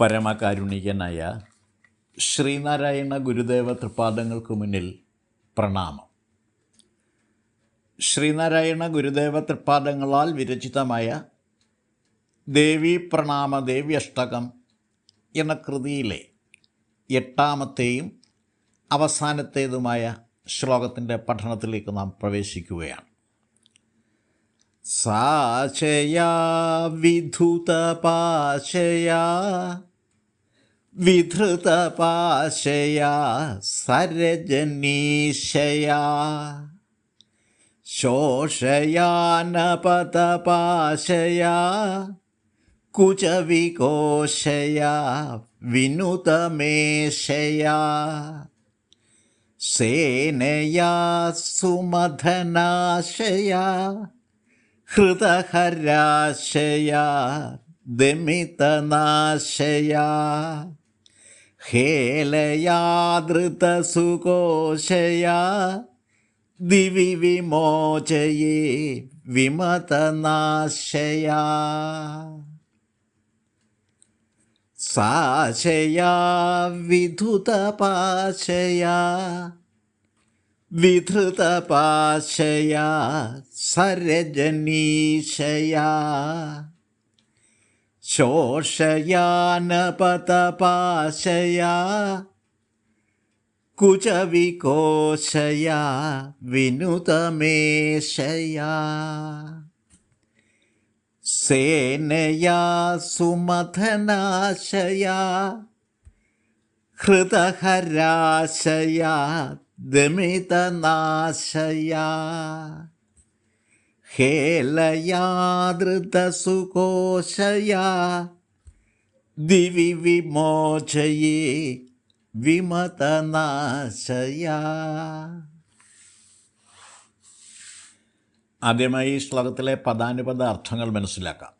പരമകാരുണികനായ ശ്രീനാരായണ ഗുരുദേവ തൃപാദങ്ങൾക്ക് മുന്നിൽ പ്രണാമം. ശ്രീനാരായണ ഗുരുദേവ തൃപാദങ്ങളാൽ വിരചിതമായ ദേവി പ്രണാമ ദേവി അഷ്ടകം എന്ന കൃതിയിലെ എട്ടാമത്തെയും അവസാനത്തേതുമായ ശ്ലോകത്തിന്റെ പഠനത്തിലേക്ക് നാം പ്രവേശിക്കുകയാണ്. സാചയാ വിധുതപാശയാ വിധൃതപാശയാ സരജനീശയാ. ശോഷയാനപതപാശയാ കുചവികോശയാ വിനുതമേശയാ. സേനയാ സുമധനാശയാ ഹൃദഹരാശയാ ദമിതനാശയാ. ഹേലയാദൃതസുകോശയാ ദിവി വിമോചയേ വിമതനാശയാ. സാശയാ വിധുതപാശയാ വിധൃതപാശയാ സരജനീശയാ. ശോഷയാനപതപാശയാ കുചവികോശയാ വിനുതമേശയാ. സേനയാ സുമധനാശയാ ഹൃദഹരാശയാ ദമിതനാശയാ. ഹേലയാദൃതസുകോശയാ ദിവി വിമോചയേ വിമതനാശയാ. ആദ്യമായി ഈ ശ്ലോകത്തിലെ പദാനുപദ അർത്ഥങ്ങൾ മനസ്സിലാക്കാം.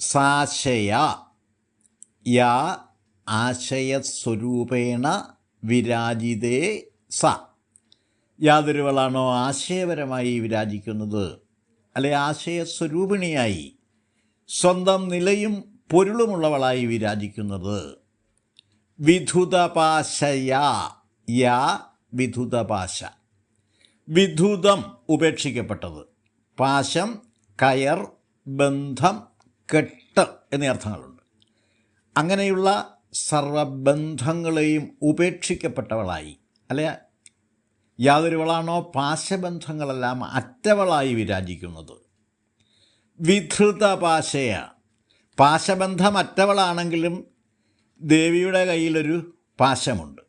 സാശയ. യാ ആശയസ്വരൂപേണ വിരാജിതേ സ. യാതൊരുവളാണോ ആശയപരമായി വിരാജിക്കുന്നത്? അല്ലെ ആശയസ്വരൂപിണിയായി സ്വന്തം നിലയും പൊരുളുമുള്ളവളായി വിരാജിക്കുന്നത്? വിധുതപാശയാ. യാ വിധുതപാശ. വിധുതം ഉപേക്ഷിക്കപ്പെട്ടത്. പാശം കയർ ബന്ധം കെട്ട് എന്നീ അർത്ഥങ്ങളുണ്ട്. അങ്ങനെയുള്ള സർവബന്ധങ്ങളെയും ഉപേക്ഷിക്കപ്പെട്ടവളായി അല്ലെ? യാതൊരുവളാണോ പാശബന്ധങ്ങളെല്ലാം അറ്റവളായി വിരാജിക്കുന്നത്? വിധൃത വിധൃതപാശയ പാശബന്ധം അറ്റവളാണെങ്കിലും ദേവിയുടെ കയ്യിലൊരു പാശമുണ്ട്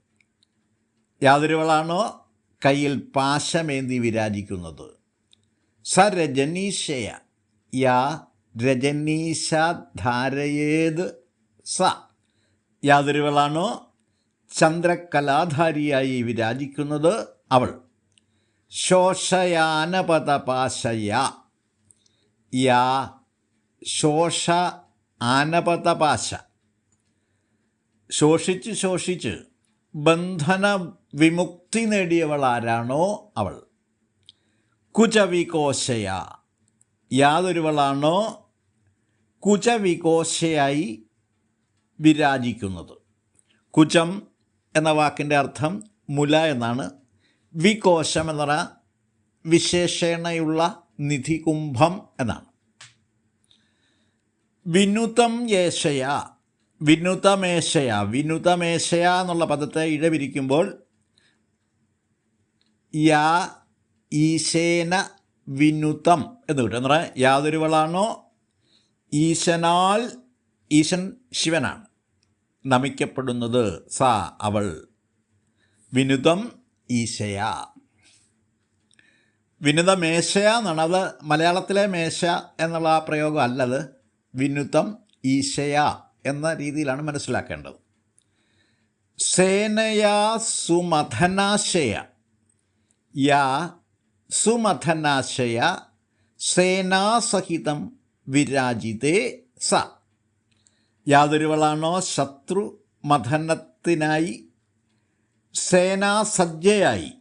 യാതൊരുവളാണോ കയ്യിൽ പാശമേന്തി വിരാജിക്കുന്നത്? സ രജനീശയ. യാ രജനീശ ധാരയേത് സ. യാതൊരുവളാണോ ചന്ദ്രകലാധാരിയായി വിരാജിക്കുന്നത് അവൾ. ശോഷയാനപതപാശയ യാ ശോഷ ആനപതപാശ ശോഷിച്ച് ശോഷിച്ച് ബന്ധന വിമുക്തി നേടിയവൾ ആരാണോ അവൾ? കുചവികോശയ. യാതൊരുവളാണോ കുചവികോശയായി വിരാജിക്കുന്നത്? കുചം എന്ന വാക്കിന്റെ അർത്ഥം മുല എന്നാണ്. വികോശം എന്ന് വിശേഷണയുള്ള നിധികുംഭം എന്നാണ്. വിനുതം യേശയ വിനുതമേശയ വിനുതമേശയ എന്നുള്ള പദത്തെ ഇഴവിരിക്കുമ്പോൾ യാ ഈശേന വിനുതം എന്ന് കിട്ടും. എന്ന് പറഞ്ഞാൽ യാതൊരുവളാണോ? ഈശനാൽ ഈശൻ ശിവനാണ്. നമിക്കപ്പെടുന്നത് സ അവൾ. വിനുതം ഈശയ. വിനുത മേശയ മലയാളത്തിലെ മേശ എന്നുള്ള ആ പ്രയോഗം അല്ലത്. വിനുതം ഈശയ എന്ന രീതിയിലാണ് മനസ്സിലാക്കേണ്ടത്. സേനയാ സുമഥനാശയ യാ സുമഥനാശയ സേനാസഹിതം വിരാജിതേ സ. യാതൊരുവളാണോ ശത്രു മഥനത്തിനായി സേനാസജ്ജയായി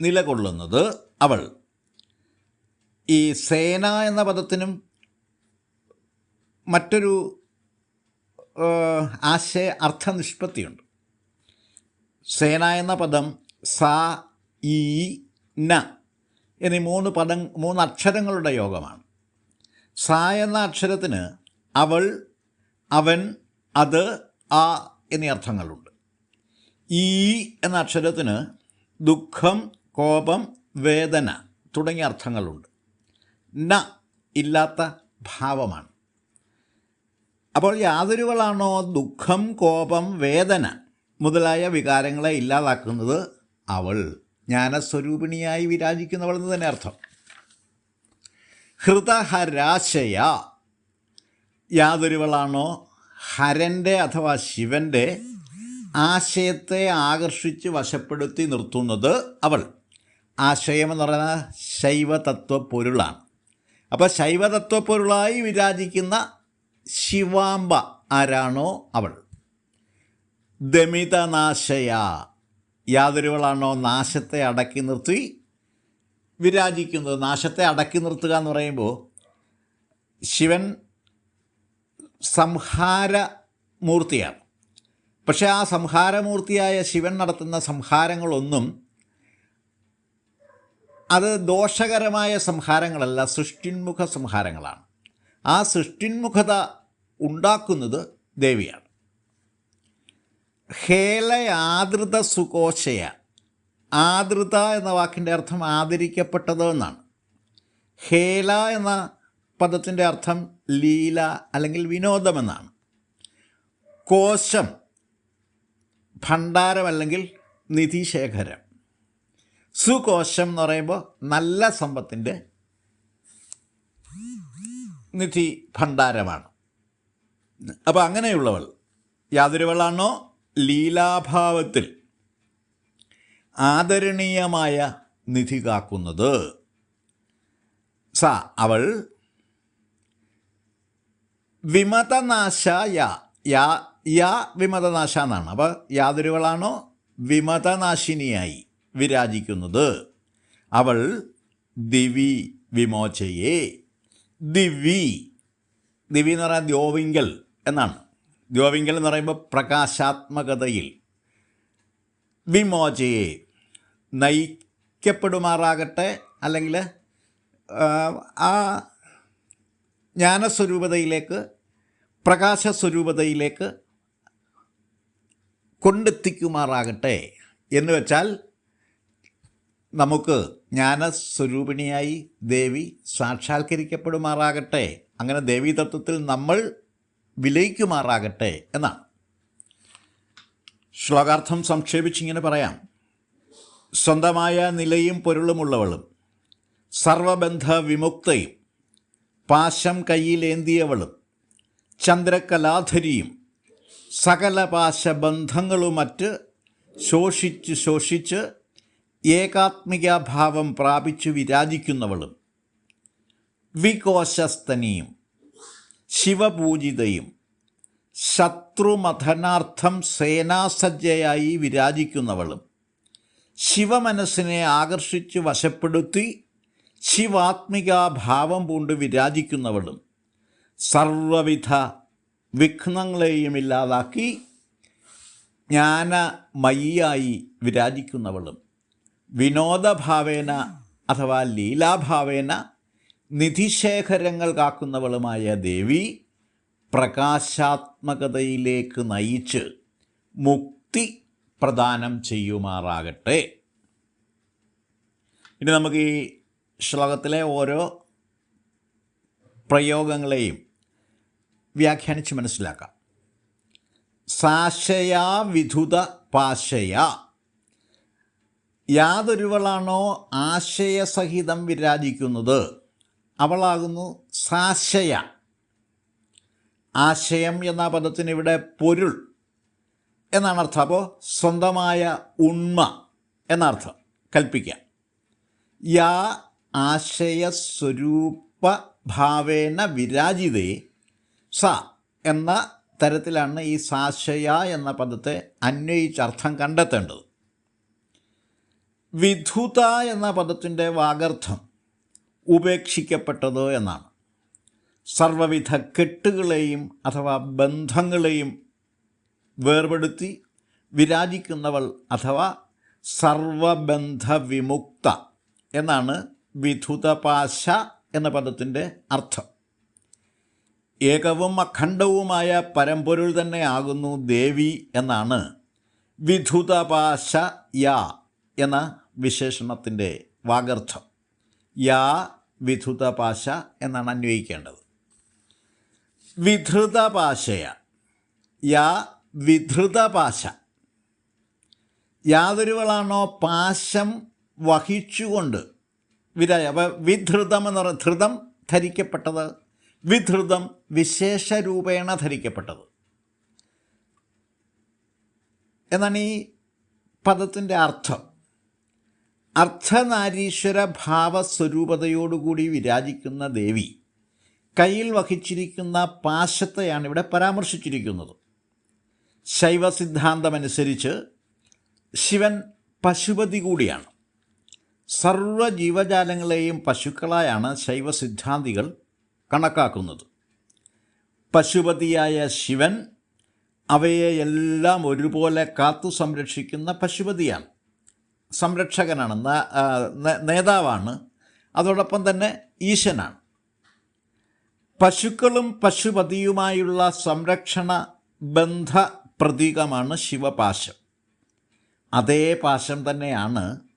നിലകൊള്ളുന്നത് അവൾ. ഈ സേന എന്ന പദത്തിനും മറ്റൊരു ആശയ അർത്ഥനിഷ്പത്തിയുണ്ട്. സേന എന്ന പദം സ ഈ ന എന്നീ മൂന്ന് പദം മൂന്ന് അക്ഷരങ്ങളുടെ യോഗമാണ്. സ എന്ന അക്ഷരത്തിന് അവൾ അവൻ അത് ആ എന്നീ അർത്ഥങ്ങളുണ്ട്. ഈ എന്ന അക്ഷരത്തിന് ദുഃഖം കോപം വേദന തുടങ്ങിയ അർത്ഥങ്ങളുണ്ട്. ന ഇല്ലാത്ത ഭാവമാണ്. അപ്പോൾ യാതൊരുവളാണോ ദുഃഖം കോപം വേദന മുതലായ വികാരങ്ങളെ ഇല്ലാതാക്കുന്നത്? അവൾ ജ്ഞാനസ്വരൂപിണിയായി വിരാജിക്കുന്നവൾ എന്ന് തന്നെ അർത്ഥം. ഹൃദഹരാശയ യാതൊരുവളാണോ? ഹരന്റെ അഥവാ ശിവന്റെ ആശയത്തെ ആകർഷിച്ച് വശപ്പെടുത്തി നിർത്തുന്നത് അവൾ. ആശയം എന്ന് പറയുന്നത് ശൈവതത്വ പൊരുളാണ് അപ്പോൾ ശൈവതത്വ പൊരുളായി വിരാജിക്കുന്ന ശിവാംബ ആരാണോ അവൾ. ദമിതനാശയ യാതൊരുവളാണോ നാശത്തെ അടക്കി നിർത്തി വിരാജിക്കുന്നത്? നാശത്തെ അടക്കി നിർത്തുക എന്ന് പറയുമ്പോൾ ശിവൻ സംഹാര മൂർത്തിയാണ് പക്ഷേ ആ സംഹാരമൂർത്തിയായ ശിവൻ നടത്തുന്ന സംഹാരങ്ങളൊന്നും അത് ദോഷകരമായ സംഹാരങ്ങളല്ല സൃഷ്ടിന്മുഖ സംഹാരങ്ങളാണ്. ആ സൃഷ്ടിന്മുഖത ഉണ്ടാക്കുന്നത് ദേവിയാണ്. ഹേല ആദൃത സുകോശയ. ആദൃത എന്ന വാക്കിന്റെ അർത്ഥം ആദരിക്കപ്പെട്ടത് എന്നാണ്. ഹേല എന്ന പദത്തിന്റെ അർത്ഥം ലീല അല്ലെങ്കിൽ വിനോദമെന്നാണ്. കോശം ഭണ്ഡാരം അല്ലെങ്കിൽ നിധിശേഖരം. സുകോശം എന്ന് പറയുമ്പോൾ നല്ല സമ്പത്തിന്റെ നിധി ഭണ്ഡാരമാണ്. അപ്പോൾ അങ്ങനെയുള്ളവൾ യാതൊരുവളാണോ? ലീലാഭാവത്തിൽ ആദരണീയമായ നിധി കാക്കുന്നത്. സ അവൾ വിമതനാശ യാ യാ യാ വിമതനാശ എന്നാണ് അപ്പോൾ യാതൊരുവളാണോ വിമതനാശിനിയായി വിരാജിക്കുന്നത്? അവൾ ദിവി വിമോചയെ ദിവി ദിവി എന്ന് പറയാൻ ദ്യോവിങ്കൽ എന്നാണ്. ദ്യോവിങ്കൽ എന്ന് പറയുമ്പോൾ പ്രകാശാത്മകതയിൽ. വിമോചയെ നയിക്കപ്പെടുമാറാകട്ടെ അല്ലെങ്കിൽ ആ ജ്ഞാനസ്വരൂപതയിലേക്ക് പ്രകാശസ്വരൂപതയിലേക്ക് കൊണ്ടെത്തിക്കുമാറാകട്ടെ എന്ന് വെച്ചാൽ നമുക്ക് ജ്ഞാനസ്വരൂപിണിയായി ദേവി സാക്ഷാത്കരിക്കപ്പെടുമാറാകട്ടെ അങ്ങനെ ദേവീ തത്വത്തിൽ നമ്മൾ വിലയിക്കുമാറാകട്ടെ എന്നാണ്. ശ്ലോകാർത്ഥം സംക്ഷേപിച്ചിങ്ങനെ പറയാം. സ്വന്തമായ നിലയും പൊരുളുമുള്ളവളും സർവബന്ധ വിമുക്തയും പാശം കയ്യിലേന്തിയവളും ചന്ദ്രകലാധരിയും സകല പാശബന്ധങ്ങളുമറ്റ് ശോഷിച്ച് ശോഷിച്ച് ഏകാത്മികാഭാവം പ്രാപിച്ചു വിരാജിക്കുന്നവളും. വികോശസ്തനിയും ശിവപൂജിതയും ശത്രുമഥനാർത്ഥം സേനാസജ്ജയായി വിരാജിക്കുന്നവളും. ശിവമനസ്സിനെ ആകർഷിച്ച് വശപ്പെടുത്തി ശിവാത്മികാഭാവം പൂണ്ട് വിരാജിക്കുന്നവളും സർവവിധ വിഘ്നങ്ങളെയും ഇല്ലാതാക്കി ജ്ഞാനമയിയായി വിരാജിക്കുന്നവളും. വിനോദഭാവേന അഥവാ ലീലാഭാവേന നിധിശേഖരങ്ങൾ കാക്കുന്നവളുമായ ദേവി പ്രകാശാത്മകതയിലേക്ക് നയിച്ച് മുക്തി പ്രദാനം ചെയ്യുമാറാകട്ടെ. ഇനി നമുക്ക് ഈ ശ്ലോകത്തിലെ ഓരോ പ്രയോഗങ്ങളെയും വ്യാഖ്യാനിച്ച് മനസ്സിലാക്കാം. സാശയാ വിധുത പാശയ. യാതൊരുവളാണോ ആശയസഹിതം വിരാജിക്കുന്നത്? അവളാകുന്നു സാശയ. ആശയം എന്ന പദത്തിന് ഇവിടെ പൊരുൾ എന്നാണ് അർത്ഥം. അപ്പോൾ സ്വന്തമായ ഉണ്മ എന്നർത്ഥം കൽപ്പിക്കാം. യാ ആശയസ്വരൂപ ഭാവേന വിരാജിതേ സ എന്ന തരത്തിലാണ് ഈ സാശയ എന്ന പദത്തെ അന്വയിച്ച് അർത്ഥം കണ്ടെത്തേണ്ടത്. വിധുത എന്ന പദത്തിന്റെ വാഗർത്ഥം ഉപേക്ഷിക്കപ്പെട്ടത് എന്നാണ്. സർവവിധ കെട്ടുകളെയും അഥവാ ബന്ധങ്ങളെയും വേർപെടുത്തി വിരാജിക്കുന്നവൾ അഥവാ സർവബന്ധ വിമുക്ത എന്നാണ് വിധുതപാശ എന്ന പദത്തിന്റെ അർത്ഥം. ഏകവും അഖണ്ഡവുമായ പരമ്പൊരുൾ തന്നെ ആകുന്നു ദേവി എന്നാണ് വിധുതപാശ യാ എന്ന വിശേഷണത്തിന്റെ വാഗർത്ഥം. യാ വിധുതപാശ എന്നാണ് അന്വയിക്കേണ്ടത്. വിധൃതപാശയ. യാ വിധൃതപാശ. യാതൊരുവളാണോ പാശം വഹിച്ചുകൊണ്ട് വിരാജ അപ്പോൾ വിധൃതം എന്ന് പറയുന്നത് ധൃതം ധരിക്കപ്പെട്ടത് വിധൃതം വിശേഷരൂപേണ ധരിക്കപ്പെട്ടത്. എന്നാണ് ഈ പദത്തിന്റെ അർത്ഥം. അർത്ഥനാരീശ്വര ഭാവസ്വരൂപതയോടുകൂടി വിരാജിക്കുന്ന ദേവി കയ്യിൽ വഹിച്ചിരിക്കുന്ന പാശത്തെയാണ് ഇവിടെ പരാമർശിച്ചിരിക്കുന്നത്. ശൈവസിദ്ധാന്തമനുസരിച്ച് ശിവൻ പശുപതി കൂടിയാണ്. സർവ ജീവജാലങ്ങളെയും പശുക്കളായാണ് ശൈവ സിദ്ധാന്തികൾ കണക്കാക്കുന്നത്. പശുപതിയായ ശിവൻ അവയെ എല്ലാം ഒരുപോലെ കാത്തു സംരക്ഷിക്കുന്ന പശുപതിയാണ്. സംരക്ഷകനാണ് നേതാവാണ് അതോടൊപ്പം തന്നെ ഈശനാണ്. പശുക്കളും പശുപതിയുമായുള്ള സംരക്ഷണ ബന്ധ പ്രതീകമാണ് ശിവപാശം. അതേ പാശം തന്നെയാണ്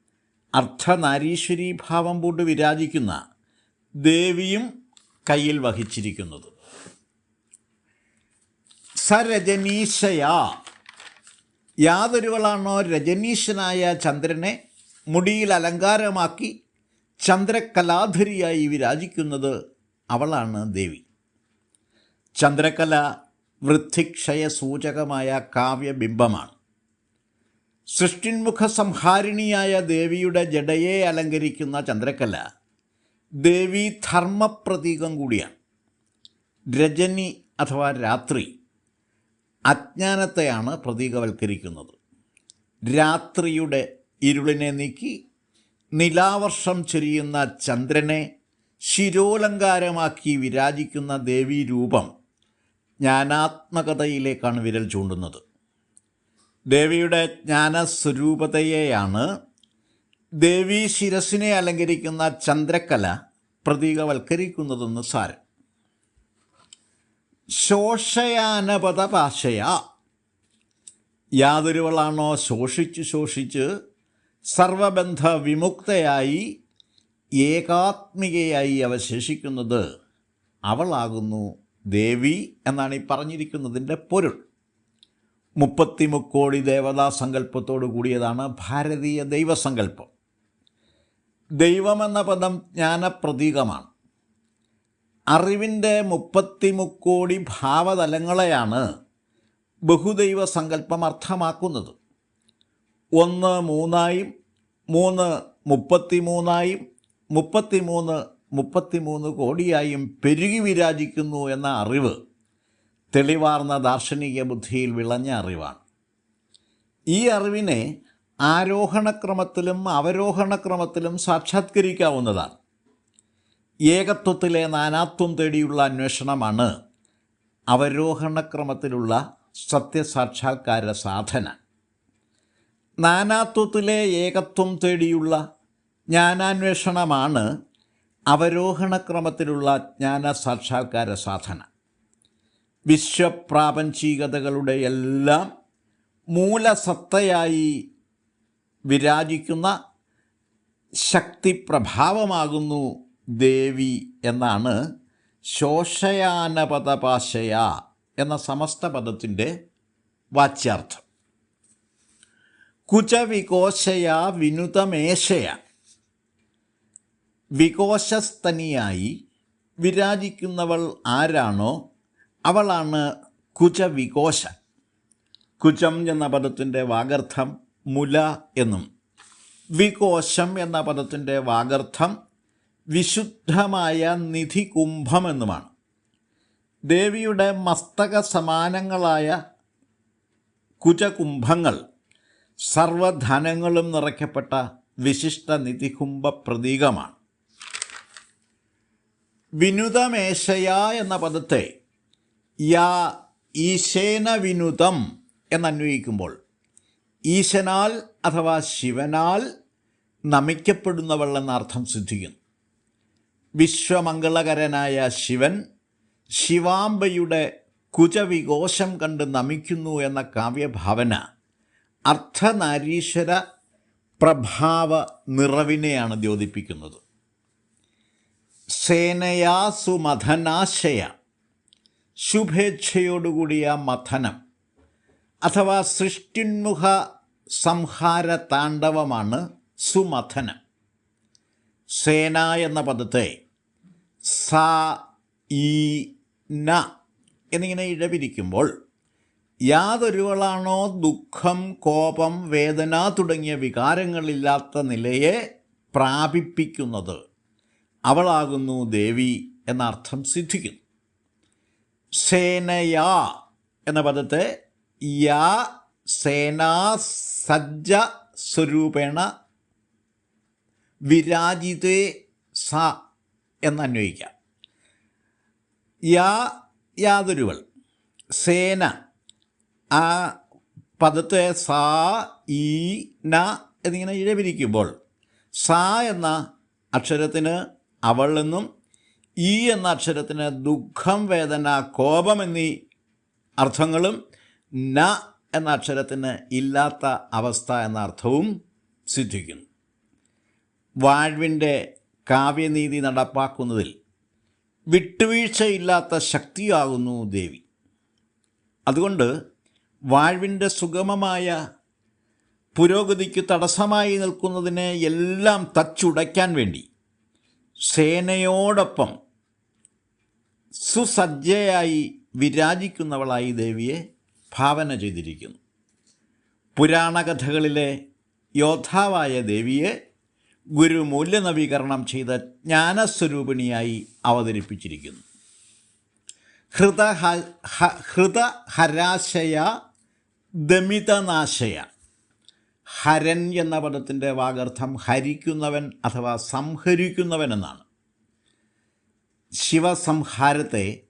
അർദ്ധനാരീശ്വരീ ഭാവം പൂണ്ട് വിരാജിക്കുന്ന ദേവിയും കയ്യിൽ വഹിച്ചിരിക്കുന്നത്. സരജനീശയാ. യാതൊരുവളാണോ രജനീശനായ ചന്ദ്രനെ മുടിയിൽ അലങ്കാരമാക്കി ചന്ദ്രകലാധരിയായി വിരാജിക്കുന്നത് അവളാണ് ദേവി. ചന്ദ്രകല വൃദ്ധിക്ഷയ സൂചകമായ കാവ്യബിംബമാണ്. സൃഷ്ടിന്മുഖ സംഹാരിണിയായ ദേവിയുടെ ജഡയെ അലങ്കരിക്കുന്ന ചന്ദ്രക്കല ദേവി ധർമ്മപ്രതീകം കൂടിയാണ്. രജനി അഥവാ രാത്രി അജ്ഞാനത്തെയാണ് പ്രതീകവൽക്കരിക്കുന്നത്. രാത്രിയുടെ ഇരുളിനെ നീക്കി നിലാവർഷം ചൊരിയുന്ന ചന്ദ്രനെ ശിരോലങ്കാരമാക്കി വിരാജിക്കുന്ന ദേവീരൂപം ജ്ഞാനാത്മകതയിലേക്കാണ് വിരൽ ചൂണ്ടുന്നത്. ദേവിയുടെ ജ്ഞാനസ്വരൂപതയെയാണ് ദേവി ശിരസിനെ അലങ്കരിക്കുന്ന ചന്ദ്രക്കല പ്രതീകവൽക്കരിക്കുന്നതെന്ന് സാരം. ശോഷയാനപത ഭാഷയ യാതൊരുവളാണോ ശോഷിച്ച് ശോഷിച്ച് സർവബന്ധ വിമുക്തയായി ഏകാത്മികയായി അവശേഷിക്കുന്നത് അവളാകുന്നു ദേവി എന്നാണ് ഈ പറഞ്ഞിരിക്കുന്നതിന്റെ പൊരുൾ. മുപ്പത്തിമുക്കോടി ദേവതാ സങ്കല്പത്തോടു കൂടിയതാണ് ഭാരതീയ ദൈവസങ്കല്പം. ദൈവമെന്ന പദം ജ്ഞാനപ്രതീകമാണ്. അറിവിന്റെ മുപ്പത്തിമുക്കോടി ഭാവതലങ്ങളെയാണ് ബഹുദൈവ സങ്കല്പം അർത്ഥമാക്കുന്നത്. ഒന്ന് മൂന്നായും മൂന്ന് മുപ്പത്തിമൂന്നായും മുപ്പത്തിമൂന്ന് മുപ്പത്തിമൂന്ന് കോടിയായും പെരുകി വിരാജിക്കുന്നു എന്ന അറിവ് തെളിവാർന്ന ദാർശനിക ബുദ്ധിയിൽ വിളഞ്ഞ അറിവാണ്. ഈ അറിവിനെ ആരോഹണക്രമത്തിലും അവരോഹണക്രമത്തിലും സാക്ഷാത്കരിക്കാവുന്നതാണ്. ഏകത്വത്തിലെ നാനാത്വം തേടിയുള്ള അന്വേഷണമാണ് അവരോഹണക്രമത്തിലുള്ള സത്യസാക്ഷാത്കാര സാധന. നാനാത്വത്തിലെ ഏകത്വം തേടിയുള്ള ജ്ഞാനാന്വേഷണമാണ് അവരോഹണക്രമത്തിലുള്ള ജ്ഞാന സാക്ഷാത്കാര സാധന. വിശ്വപ്രാപഞ്ചികതകളുടെ എല്ലാം മൂലസത്തയായി വിരാജിക്കുന്ന ശക്തിപ്രഭാവമാകുന്നു ദേവി എന്നാണ് ശോഷയാനപദപാശയ എന്ന സമസ്ത പദത്തിന്റെ വാച്യാർത്ഥം. കുചവികോശയ വിനുതമേശയ. വികോശസ്തനിയായി വിരാജിക്കുന്നവൾ ആരാണോ? അവളാണ് കുചവികോശ. കുചം എന്ന പദത്തിന്റെ വാഗർത്ഥം മുല എന്നും. വികോശം എന്ന പദത്തിന്റെ വാഗർത്ഥം വിശുദ്ധമായ നിധികുംഭം എന്നുമാണ്. ദേവിയുടെ മസ്തക സമാനങ്ങളായ കുചകുംഭങ്ങൾ സർവധനങ്ങളും നിറയ്ക്കപ്പെട്ട വിശിഷ്ട നിധികുംഭ പ്രതീകമാണ്. വിനുതമേശയ എന്ന പദത്തെ യാ ഈശേന വിനുതം എന്നന്വയിക്കുമ്പോൾ ഈശനാൽ അഥവാ ശിവനാൽ നമിക്കപ്പെടുന്നവൾ എന്ന അർത്ഥം സിദ്ധിക്കുന്നു. വിശ്വമംഗളകരനായ ശിവൻ ശിവാംബയുടെ കുജവികോശം കണ്ട് നമിക്കുന്നു എന്ന കാവ്യഭാവന അർത്ഥനാരീശ്വര പ്രഭാവ നിറവിനെയാണ് ദ്യോതിപ്പിക്കുന്നത്. സേനയാ സുമഥനാശയ ശുഭേച്ഛയോടുകൂടിയ മഥനം അഥവാ സൃഷ്ടിന്മുഖ സംഹാര താണ്ഡവമാണ് സുമഥനം. സേന എന്ന പദത്തെ സ ഈ ന എന്നിങ്ങനെ ഇഴവിരിക്കുമ്പോൾ യാതൊരുവളാണോ ദുഃഖം കോപം വേദന തുടങ്ങിയ വികാരങ്ങളില്ലാത്ത നിലയെ പ്രാപിപ്പിക്കുന്നത്. അവളാകുന്നു ദേവി എന്ന അർത്ഥം സിദ്ധിക്കുന്നു. സേനയാ എന്ന പദത്തെ യാ സേനാ സജ്ജ സ്വരൂപേണ വിരാജിതേ സ എന്നന്വയിക്കാം. യാ യാതൊരുവൾ. സേന ആ പദത്തെ സാ ഈ ന എന്നിങ്ങനെ ഇഴപിരിക്കുമ്പോൾ സ എന്ന അക്ഷരത്തിന് അവൾ എന്നും ഈ എന്ന അക്ഷരത്തിന് ദുഃഖം വേദന കോപം എന്നീ അർത്ഥങ്ങളും ന എന്ന അക്ഷരത്തിന് ഇല്ലാത്ത അവസ്ഥ എന്ന അർത്ഥവും സിദ്ധിക്കുന്നു. വാഴ്വിന്റെ കാവ്യനീതി നടപ്പാക്കുന്നതിൽ വിട്ടുവീഴ്ചയില്ലാത്ത ശക്തിയാകുന്നു ദേവി. അതുകൊണ്ട് വാഴ്വിന്റെ സുഗമമായ പുരോഗതിക്ക് തടസ്സമായി നിൽക്കുന്നതിനെ എല്ലാം തച്ചുടയ്ക്കാൻ വേണ്ടി സേനയോടൊപ്പം സുസജ്ജയായി വിരാജിക്കുന്നവളായി ദേവിയെ ഭാവന ചെയ്തിരിക്കുന്നു. പുരാണകഥകളിലെ യോദ്ധാവായ ദേവിയെ ഗുരു മൂല്യനവീകരണം ചെയ്ത ജ്ഞാനസ്വരൂപിണിയായി അവതരിപ്പിച്ചിരിക്കുന്നു. ഹൃദ ഹൃദഹരാശയ ദമിതനാശയ ഹരൻ എന്ന പദത്തിന്റെ വാഗർത്ഥം ഹരിക്കുന്നവൻ അഥവാ സംഹരിക്കുന്നവൻ എന്നാണ്. ശിവസംഹാരത്തെ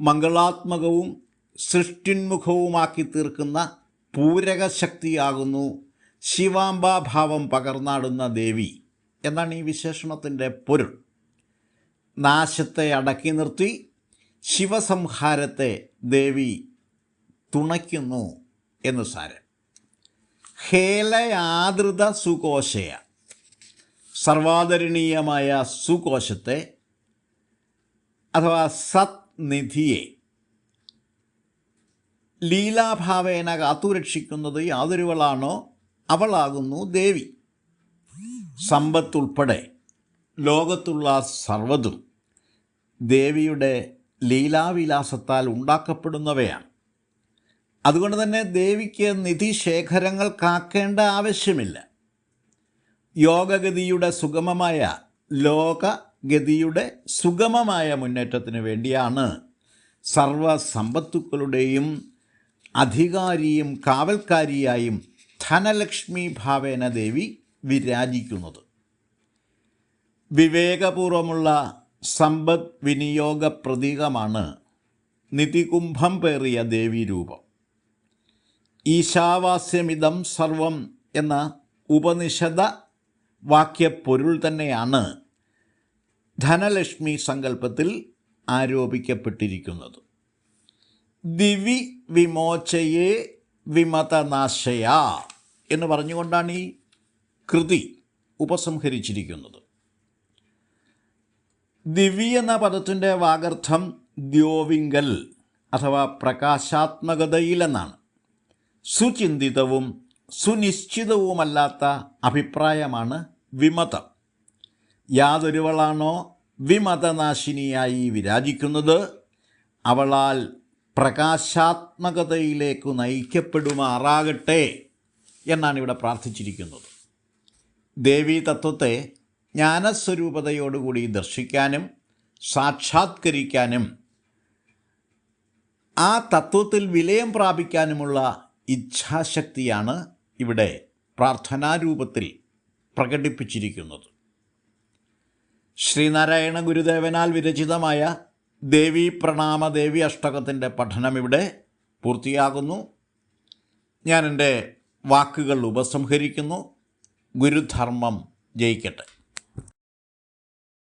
മംഗളാത്മകവും സൃഷ്ടിന്മുഖവുമാക്കി തീർക്കുന്ന പൂരകശക്തിയാകുന്നു ശിവാംബാഭാവം പകർന്നാടുന്ന ദേവി എന്നാണ് ഈ വിശേഷണത്തിന്റെ പൊരുൾ. നാശത്തെ അടക്കി നിർത്തി ശിവസംഹാരത്തെ ദേവി തുണയ്ക്കുന്നു എന്ന് സാരം. ഹേലയാദൃത സുകോശയ. സർവാദരണീയമായ സുകോശത്തെ അഥവാ സത് നിധിയെ ലീലാഭാവേന കാത്തുരക്ഷിക്കുന്നത് യാതൊരുവളാണോ? അവളാകുന്നു ദേവി. സമ്പത്തുൾപ്പെടെ ലോകത്തുള്ള സർവതും ദേവിയുടെ ലീലാവിലാസത്താൽ ഉണ്ടാക്കപ്പെടുന്നവയാണ്. അതുകൊണ്ട് തന്നെ ദേവിക്ക് നിധിശേഖരങ്ങൾ കാക്കേണ്ട ആവശ്യമില്ല. യോഗഗതിയുടെ സുഗമമായ ലോകഗതിയുടെ സുഗമമായ മുന്നേറ്റത്തിന് വേണ്ടിയാണ് സർവസമ്പത്തുക്കളുടെയും അധികാരിയും കാവൽക്കാരിയായും ധനലക്ഷ്മി ഭാവേന ദേവി വിരാജിക്കുന്നത്. വിവേകപൂർവമുള്ള സമ്പദ് വിനിയോഗ പ്രതീകമാണ് നിതികുംഭം പേറിയ ദേവീരൂപം. ഈശാവാസ്യമിതം സർവം എന്ന ഉപനിഷദ വാക്യപ്പൊരുൾ തന്നെയാണ് ധനലക്ഷ്മി സങ്കല്പത്തിൽ ആരോപിക്കപ്പെട്ടിരിക്കുന്നത്. ദിവി വിമോചയെ വിമതനാശയ എന്ന് പറഞ്ഞുകൊണ്ടാണ് ഈ കൃതി ഉപസംഹരിച്ചിരിക്കുന്നത്. ദിവി എന്ന പദത്തിന്റെ വാഗർത്ഥം ദ്യോവിങ്കൽ അഥവാ പ്രകാശാത്മകതയിലെന്നാണ് സുചിന്തിതവും സുനിശ്ചിതവുമല്ലാത്ത അഭിപ്രായമാണ് വിമതം. യാതൊരുവളാണോ വിമതനാശിനിയായി വിരാജിക്കുന്നത്? അവളാൽ പ്രകാശാത്മകതയിലേക്ക് നയിക്കപ്പെടുമാറാകട്ടെ എന്നാണ് ഇവിടെ പ്രാർത്ഥിച്ചിരിക്കുന്നത്. ദേവീ തത്വത്തെ ജ്ഞാനസ്വരൂപതയോടുകൂടി ദർശിക്കാനും സാക്ഷാത്കരിക്കാനും ആ തത്വത്തിൽ വിലയം പ്രാപിക്കാനുമുള്ള ഇച്ഛാശക്തിയാണ് ഇവിടെ പ്രാർത്ഥനാരൂപത്തിൽ പ്രകടിപ്പിച്ചിരിക്കുന്നത്. ശ്രീനാരായണ ഗുരുദേവനാൽ വിരചിതമായ ദേവി പ്രണാമ ദേവി അഷ്ടകത്തിന്റെ പഠനം ഇവിടെ പൂർത്തിയാകുന്നു. ഞാൻ എന്റെ വാക്കുകൾ ഉപസംഹരിക്കുന്നു. ഗുരുധർമ്മം ജയിക്കട്ടെ.